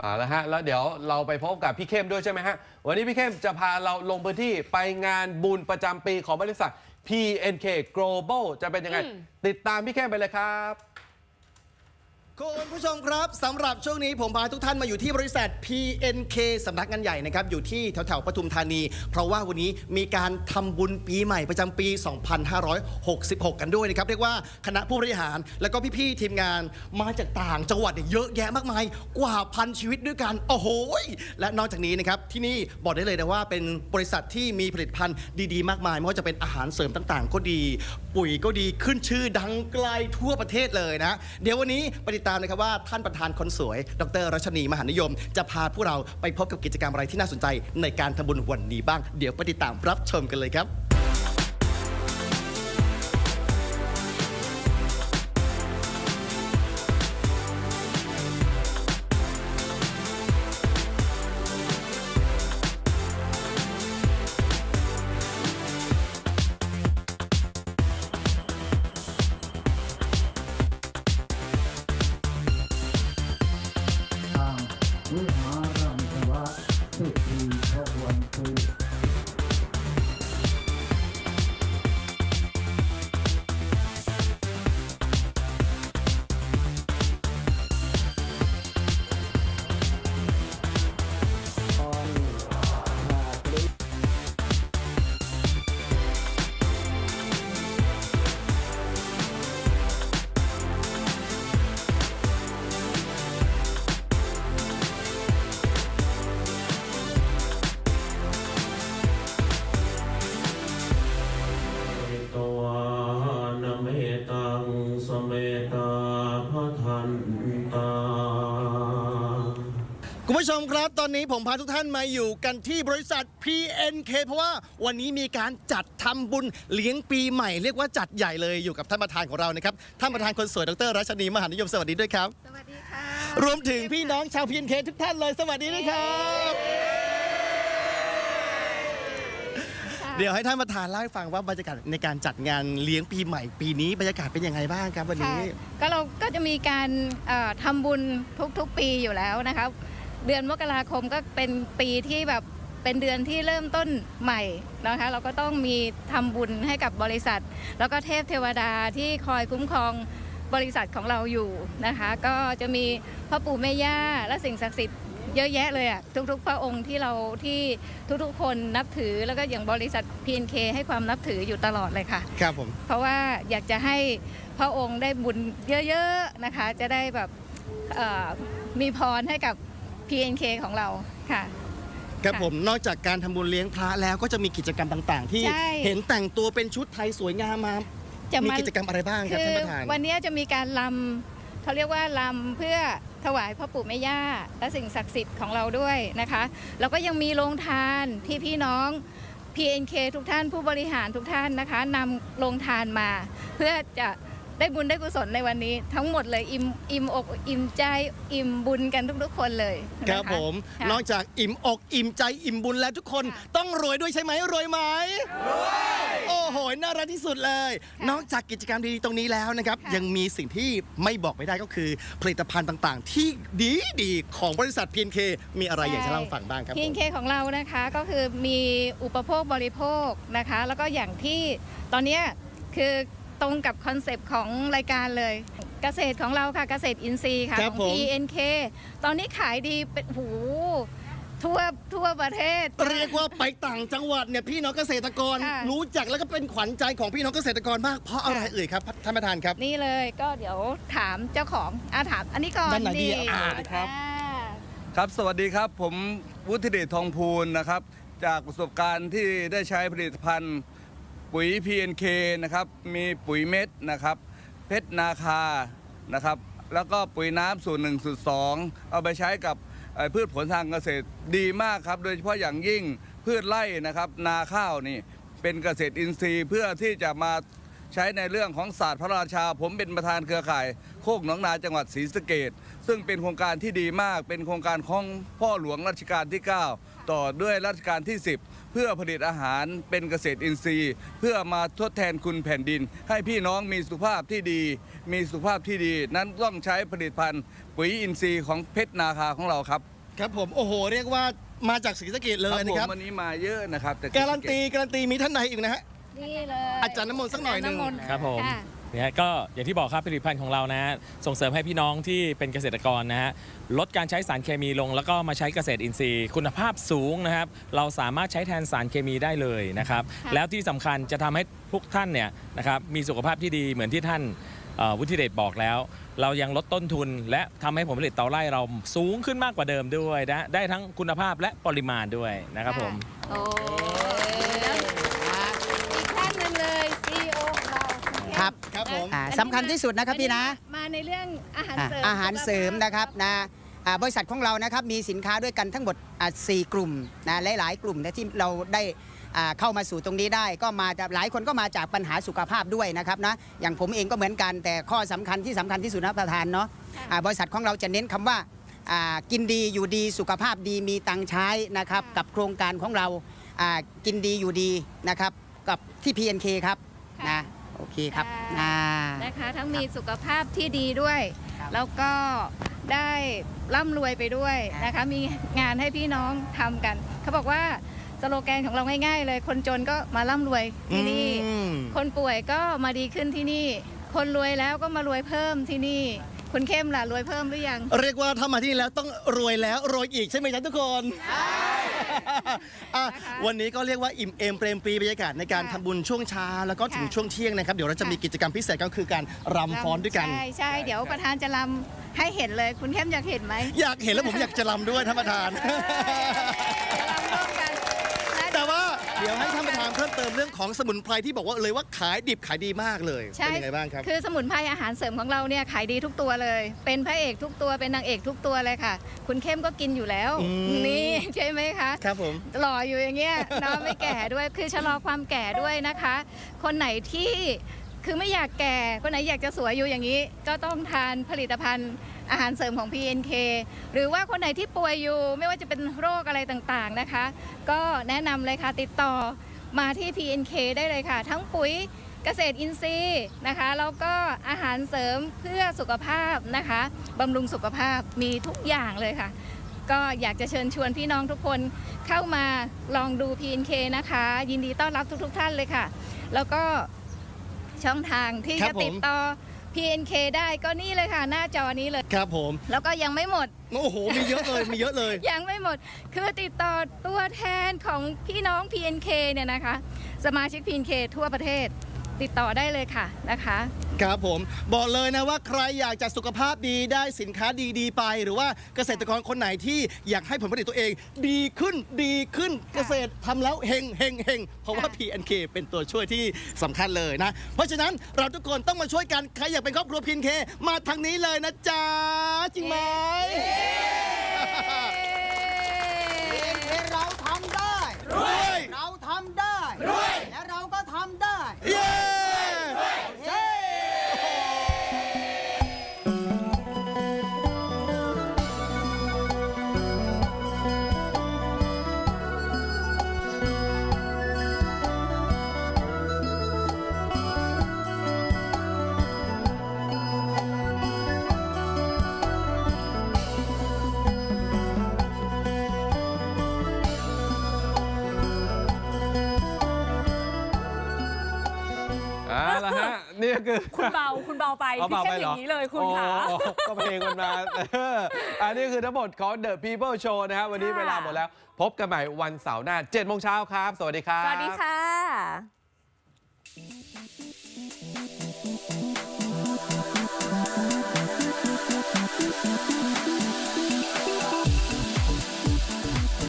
เอาละฮะแล้วเดี๋ยวเราไปพบกับพี่เข้มด้วยใช่ไหมฮะ วันนี้พี่เข้มจะพาเราลงพื้นที่ไปงานบุญประจำปีของบริษัท PNK Global จะเป็นยังไงอืมติดตามพี่เข้มไปเลยครับ คุณผู้ชมครับสำหรับช่วงนี้ผมพาทุกท่านมาอยู่ที่บริษัท PNK สำนักงานใหญ่นะครับอยู่ที่แถวๆปทุมธานี เพราะว่าวันนี้มีการทำบุญปีใหม่ประจำปี 2566 กันด้วยนะครับเรียกว่าคณะผู้บริหาร แล้วก็พี่ๆทีมงานมาจากต่างจังหวัดเนี่ยเยอะแยะมากมายกว่าพันชีวิตด้วยกันโอ้โหและนอกจากนี้นะครับที่นี่บอกได้เลยนะว่าเป็นบริษัทที่มีผลิตภัณฑ์ดีๆ มากมายไม่ว่าจะเป็นอาหารเสริมต่าง ๆ ก็ดี ปุ๋ยก็ดีขึ้นชื่อดังไกลทั่วประเทศเลยนะ เดี๋ยววันนี้ไปติดตามนะครับว่าท่านประธานคนสวย ดรรัชนีมหานิยม จะพาพวกเราไปพบกับกิจกรรมอะไรที่น่าสนใจในการทำบุญวันนี้บ้าง เดี๋ยวไปติดตามรับชมกันเลยครับ คุณผู้ชมครับ ตอนนี้ผมพาทุกท่านมาอยู่กันที่บริษัท PNK เพราะว่าวันนี้มีการจัดทำบุญเลี้ยงปีใหม่ เรียกว่าจัดใหญ่เลยอยู่กับท่านประธานของเรานะครับท่านประธานคนสวยดรรัชนีมหานิยมสวัสดีด้วยครับ สวัสดีค่ะ รวมถึงพี่น้องชาว PNK ทุกท่านเลยสวัสดีนะครับ เดี๋ยวให้ท่านประธานเล่าให้ฟังว่าบรรยากาศในการจัดงานเลี้ยงปีใหม่ ปีนี้บรรยากาศเป็นยังไงบ้างครับวันค่ะนี้ก็เราก็จะมีการเอ่อทำบุญทุกๆปีอยู่แล้วนะคะ เดือนมกราคมก็เป็นปีที่แบบเป็นเดือนที่เริ่มต้นใหม่นะคะ เราก็ต้องมีทำบุญให้กับบริษัท แล้วก็เทพเทวดาที่คอยคุ้มครองบริษัทของเราอยู่นะคะ ก็จะมีพ่อปู่แม่ย่าและสิ่งศักดิ์สิทธิ์เยอะแยะเลยอะทุกๆ พระองค์ที่เราที่ทุกๆ คนนับถือแล้วก็อย่างบริษัท PNK ให้ความนับถืออยู่ตลอดเลยค่ะ ครับผม เพราะว่าอยากจะให้พระองค์ได้บุญเยอะๆนะคะ จะได้แบบเอ่อมีพรให้กับ PNK ของเราค่ะ ครับค่ะผมนอกจากการทำบุญเลี้ยงพระแล้วก็จะมีกิจกรรมต่างๆ ที่ใช่ เห็นแต่งตัวเป็นชุดไทยสวยงามมาจะมีมากิจกรรมอะไรบ้างครับคืท่านอประธาน วันนี้จะมีการลำเขาเรียกว่าลำเพื่อถวายพ่อปู่แม่ย่า และสิ่งศักดิ์สิทธิ์ของเราด้วยนะคะ แล้วก็ยังมีโรงทานที่พี่น้อง PNK ทุกท่านผู้บริหารทุกท่านนะคะนำโรงทานมา เพื่อจะ ได้บุญได้กุศลในวันนี้ ทั้งหมดเลยอิ่มอิ่มอกอิ่มใจอิ่มบุญกันทุกๆ คนเลยนะะครับผม ค่ะ นอกจากอิ่มอกอิ่มใจอิ่มบุญแล้วทุกคนค่ะต้องรวยด้วยใช่ไหมรวยไหมรวยโอ้โหน่ารักที่สุดเลย ค่ะนอกจากกิจกรรมดีๆตรงนี้แล้วนะครับค่ะ ยังมีสิ่งที่ไม่บอกไม่ได้ก็คือ ผลิตภัณฑ์ต่างๆ ที่ดีดีๆของบริษัท PNK มีอะไรอยากจะเล่าให้ฟังบ้างครับผม PNK ของเรานะคะก็คือมีอุปโภคบริโภคนะคะ แล้วก็อย่างที่ตอนเนี้ยคือ ตรงกับคอนเซปต์ของรายการเลย เกษตรของเราค่ะเกษตรอินทรีย์ค่ะครัขบอง ผม PNK ตอนนี้ขายดีเป็นหูทั่วทั่วประเทศ เรียกว่าไปต่างจังหวัดเนี่ยพี่น้องเกษตรกร ค่ะ รู้จักแล้วก็เป็นขวัญใจของพี่น้องเกษตรกรมากเพราะอะไรค่ะเอ่ยครับท่านประธานครับ นี่เลยก็เดี๋ยวถามเจ้าของอาถามอันนี้ก่อนด้านไหนดีอ่า ครับ อ่า ครับ สวัสดีครับ ผมวุฒิเดชทองพูลนะครับ จากประสบการณ์ที่ได้ใช้ผลิตภัณฑ์ ปุ๋ย PNK นะครับ มีปุ๋ยเม็ดนะครับ เพชรนาคานะครับ แล้วก็ปุ๋ยน้ำสูตรหนึ่งสูตรสองเอาไปใช้กับพืชผลทางเกษตรดีมากครับ โดยเฉพาะอย่างยิ่งพืชไร่นะครับ นาข้าวนี่เป็นเกษตรอินทรีย์เพื่อที่จะมาใช้ในเรื่องของศาสตร์พระราชา ผมเป็นประธานเครือข่าย โคกหนองนาจังหวัดศรีสะเกดซึ่งเป็นโครงการที่ดีมาก เป็นโครงการของพ่อหลวงรัชกาลที่ 9 ต่อด้วยรัชกาลที่ 10 เพื่อผลิตอาหารเป็นเกษตรอินทรีย์ เพื่อมาทดแทนคุณแผ่นดิน ให้พี่น้องมีสุขภาพที่ดี มีสุขภาพที่ดี นั้นต้องใช้ผลิตภัณฑ์ปุ๋ยอินทรีย์ของเพชรนาคาของเราครับ ครับผมโอ้โห เรียกว่ามาจากศรีสะเกดเลยนะผครัมบวันนี้มาเยอะนะครับแต่การันตีการันตีมีท่านไหนอีกนะฮะ นี่เลยอาจารย์น้ำมนต์สักหน่อยหนึ่งาจาำมต์ครับผม ค่ะ นะฮะก็อย่างที่บอกครับผลิตภัณฑ์ของเรานะฮะส่งเสริมให้พี่น้องที่เป็นเกษตรกรนะฮะลดการใช้สารเคมีลง แล้วก็มาใช้เกษตรอินทรีย์ คุณภาพสูงนะครับ เราสามารถใช้แทนสารเคมีได้เลยนะครับค่ะแล้วที่สำคัญจะทำให้ทุกท่านเนี่ยนะครับมีสุขภาพที่ดีเหมือนที่ท่านเอ่อวุฒิเดชบอกแล้ว เรายังลดต้นทุน และทำให้ผลผลิตเตาไร่เราสูงขึ้นมากกว่าเดิมด้วยนะได้ทั้งคุณภาพและปริมาณด้วยนะครับผม โอ้ย ณเข้มครับครับผม อ่าสำคัญที่สุดนะครับพี่นะ มาในเรื่องอาหารอ่าเสริมอาหารเสริมนะครับนะอ่าบริษัทของเรานะครับมีสินค้าด้วยกันทั้งหมดอ่าสี่กลุ่มนะหลายๆ กลุ่มนะที่เราได้อ่าเข้ามาสู่ตรงนี้ได้ ก็มาจากหลายคนก็มาจากปัญหาสุขภาพด้วยนะครับนะอย่างผมเองก็เหมือนกันแต่ข้อสำคัญที่สำคัญที่สุดนะประธานเนาะอ่าบริษัทของเราจะเน้นคำว่าอ่ากินดีอยู่ดีสุขภาพดีมีตังค์ใช้นะครับกับโครงการของเราอ่ากินดีอยู่ดีนะครับกับที่ PNK ครับนะ โอเคครับอ่า นะคะ ทั้งมีสุขภาพที่ดีด้วย ครับแล้วก็ได้ร่ำรวยไปด้วยนะคะ มีงานให้พี่น้องทำกัน เขาบอกว่าสโลแกนของเราง่ายๆ เลย คนจนก็มาร่ำรวยที่นี่ อืม คนป่วยก็มาดีขึ้นที่นี่ คนรวยแล้วก็มารวยเพิ่มที่นี่ คุณเข้มล่ะรวยเพิ่มหรือยัง เรียกว่าถ้ามาที่นี่แล้วต้องรวยแล้วรวยอีกใช่ไหมจ๊ะทุกคนอะ นะคะวันนี้ก็เรียกว่าอิ่มเอมเปรมปรีบรรยากาศในการค่ะทำบุญช่วงเช้าแล้วก็ถึงค่ะช่วงเที่ยงนะครับ เดี๋ยวเราจะมีค่ะกิจกรรมพิเศษก็คือการรำฟ้อนด้วยกัน ใช่ใช่เดี๋ยวประธานจะรำให้เห็นเลย คุณเข้มอยากเห็นไหม อยากเห็นแล้วผมอยากจะรำด้วยท่านประธาน จะรำร่วมกันและ แต่ว่า เดี๋ยวให้ท่านประธานเพิ่มเติมเรื่องของสมุนไพรที่บอกว่าเลยว่าขายดิบขายดีมากเลยใช่ เป็นยังไงบ้างครับ คือสมุนไพรอาหารเสริมของเราเนี่ยขายดีทุกตัวเลย เป็นพระเอกทุกตัวเป็นนางเอกทุกตัวเลยค่ะ คุณเข้มก็กินอยู่แล้ว อืม นี่ใช่ไหมคะ ครับผม หล่ออยู่อย่างเงี้ยเนาะไม่แก่ด้วยคือชะลอความแก่ด้วยนะคะ คนไหนที่คือไม่อยากแก่ คนไหนอยากจะสวยอยู่อย่างนี้ ก็ต้องทานผลิตภัณฑ์ อาหารเสริมของ PNK หรือว่าคนไหนที่ป่วยอยู่ ไม่ว่าจะเป็นโรคอะไรต่างๆนะคะ ก็แนะนำเลยค่ะติดต่อมาที่ PNK ได้เลยค่ะ ทั้งปุ๋ยเกษตรอินทรีย์นะคะแล้วก็อาหารเสริมเพื่อสุขภาพนะคะบำรุงสุขภาพมีทุกอย่างเลยค่ะ ก็อยากจะเชิญชวนพี่น้องทุกคนเข้ามาลองดู PNK นะคะ ยินดีต้อนรับทุกๆทท่านเลยค่ะ แล้วก็ช่องทางที่ครัจะบผมติดต่อ PNK ได้ก็นี่เลยค่ะ หน้าจอนี้เลย ครับผมแล้วก็ยังไม่หมด โอ้โหมีเยอะเลยมีเยอะเลย ยังไม่หมด คือติดต่อตัวแทนของพี่น้อง PNK เนี่ยนะคะ สมาชิก PNK ทั่วประเทศ ติดต่อได้เลยค่ะนะคะ ครับผม บอกเลยนะว่าใครอยากจะสุขภาพดีได้สินค้าดีๆ ไป หรือว่าเกษตรกรคนไหนที่อยากให้ผลผลิตตัวเอง ดีขึ้นดีขึ้นเกษตรทำแล้วเฮงเฮงเฮงเพราะว่าค่ะ PNK เป็นตัวช่วยที่สำคัญเลยนะ เพราะฉะนั้นเราทุกคนต้องมาช่วยกัน ใครอยากเป็นครอบครัว PNK มาทางนี้เลยนะจ๊ะจริงไหมเราทำได้ รวย คือคุณเบาคุณเบาไปพี่เข้อย่างนี้เลยคุณค่ะก็เพลงมันมาอันนี้คือทั้งหมดของ The People Show นะครับวันนี้เวลาหมดแล้ว พบกันใหม่วันเสาร์หน้า7จ็ดโมงเช้าครับ สวัสดีครับ สวัสดีค่ะ